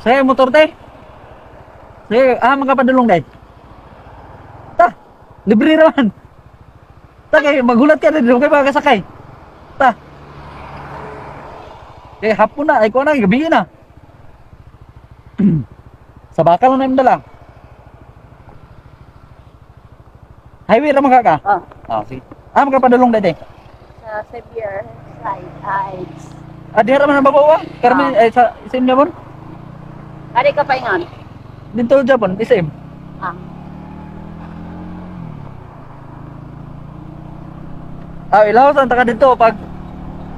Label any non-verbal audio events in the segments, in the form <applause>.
Saya motor teh. Saya ah mga padulong dai. Ta, libre naman. Ta kay magulat ka dito kay makasakay. Ta. Eh hapon na, ay ko na gabi na. <clears throat> Sa bakal na yung dala. Highway ra mga ka. Oh, Ah, sige. Ah, mga padulong dai. sa severe side eyes. Ah, di haraman ang babawa. Karmi eh sa isim niya bon. Ari ka paingon. Dito Japon, isim. Ah, Ah, ilaw sa taka dito pag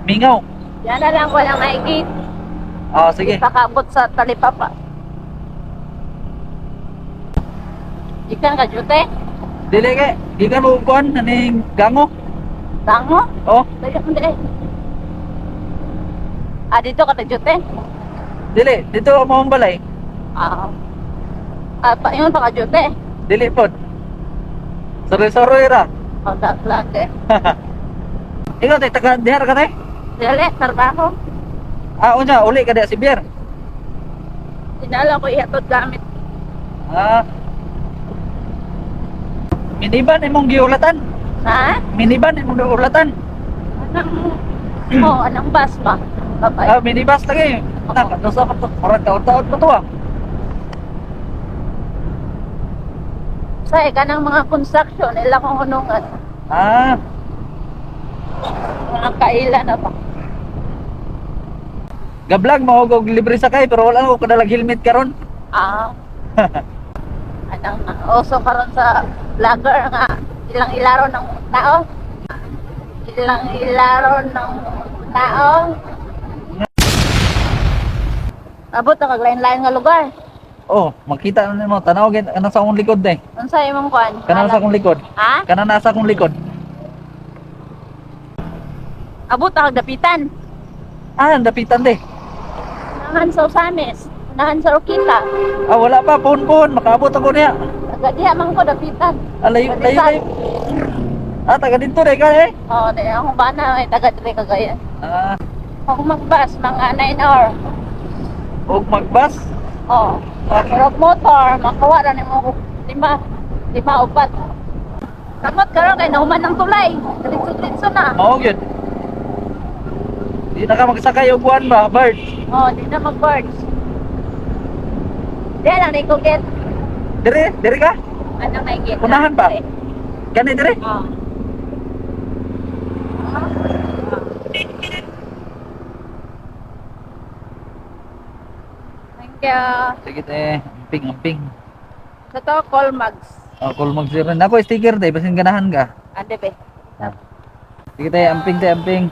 mingaw. yan na lang ko lang maigit. Ah, sige. Pakabot sa talipapa. Ikan ka jute? Dili kay, gikan mo kuan aning gango. Tango? Oh, Dali mo dali. Ah, dito ka jute? dili dito mo balay. Ah. Ah, pa yun pa ka jute? Dili pod. Soroy-soroy ra. Oh, that lagi. <laughs> Ikaw tay taga dihar ka tay? Dali, trabaho. Ah, unya uli ka di si Bier. Dinala ko ihatod gamit. Ah. Miniban imong giulatan. Ha? Miniban imong giulatan. Anong, oh, anong bus ba? Babay. Ah, minibus lagi. Nak, dosa ka to. Murag taon-taon pa to ah. Sa ka ng mga construction, ilang kong hunungan. Ah, Mga kaila na ba? gablag mo og libre sakay pero wala ko kadalag helmet karon. Ah. <laughs> Anong oso karon sa vlogger nga ilang ilaro ng tao? Ilang ilaro ng tao? Abot na kag lain-lain nga lugar. Oh, makita na mo tanaw gid ana sa akong likod day. Unsa imong kuan? Kana sa akong likod. Ha? Kana nasa akong likod. Abot kag dapitan. Ah, dapitan de. Nahan sa Usamis. Nahan sa Rokita. Ah, wala pa pon-pon, makaabot ako niya. Taga diha man ko dapitan. Alayo, layo, Dapitan. layo. Ah, taga dito day ka eh. Oh, di akong bana ay taga dire kagayan. Ah, Ako magbas mga 9 hour. og magbus. Oh. Pero motor, makawa na ni mo lima, lima upat. Kamot karon kay nauman ng tulay. Diretso-diretso na. mao gyud. Di na ka magsakay og buwan ba, bird. Oh, di na mag-birds. Diyan lang ni get. Dire, dire ka? Anong may get? Unahan ba? Kani dire? Oh. You. Sige te, amping, amping. Sa to, call mags. Oh, kul mag zero. Nako sticker day, basin ganahan ka. Ande be. Sige te, amping te, amping.